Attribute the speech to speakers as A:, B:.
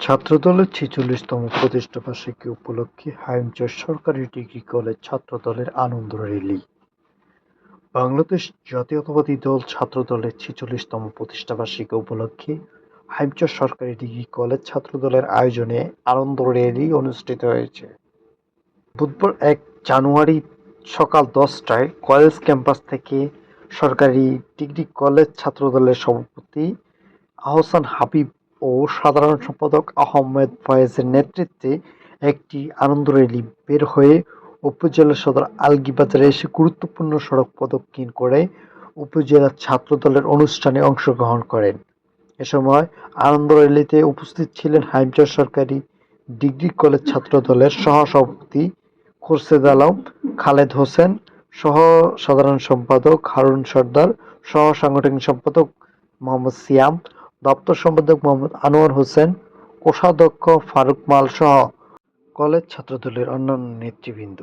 A: ছাত্রদলের ছেচল্লিশতম প্রতিষ্ঠাবার্ষিকী উপলক্ষে হাইমচর সরকারি ডিগ্রি কলেজ ছাত্রদলের আনন্দ র্যালি। বাংলাদেশ জাতীয়তাবাদী দল ছাত্রদলের ছেচল্লিশতম প্রতিষ্ঠাবার্ষিকী উপলক্ষে হাইমচর সরকারি ডিগ্রি কলেজ ছাত্রদলের আয়োজনে আনন্দ র্যালি অনুষ্ঠিত হয়েছে। বুধবার এক জানুয়ারি সকাল দশটায় কলেজ ক্যাম্পাস থেকে সরকারি ডিগ্রি কলেজ ছাত্রদলের সভাপতি আহসান হাবিব ও সাধারণ সম্পাদক আহমেদ ফয়েজের নেতৃত্বে একটি আনন্দ র্যালি বের হয়ে উপজেলা সদর আলগীবাজারে এসে গুরুত্বপূর্ণ সড়ক প্রদক্ষিণ করে উপজেলা ছাত্রদলের অনুষ্ঠানে অংশগ্রহণ করেন। এ সময় আনন্দ র্যালিতে উপস্থিত ছিলেন হাইমচর সরকারি ডিগ্রি কলেজ ছাত্রদলের সহ-সভাপতি খোরশেদ আলম, খালেদ হোসেন, সহ সাধারণ সম্পাদক হারুন সর্দার, সহ সাংগঠনিক সম্পাদক মোহাম্মদ সিয়াম দপ্তর সম্পাদক মোহাম্মদ আনোয়ার হোসেন কোষাধ্যক্ষ ফারুক মাল সহ কলেজ ছাত্রদলের অন্যান্য নেতৃবৃন্দ।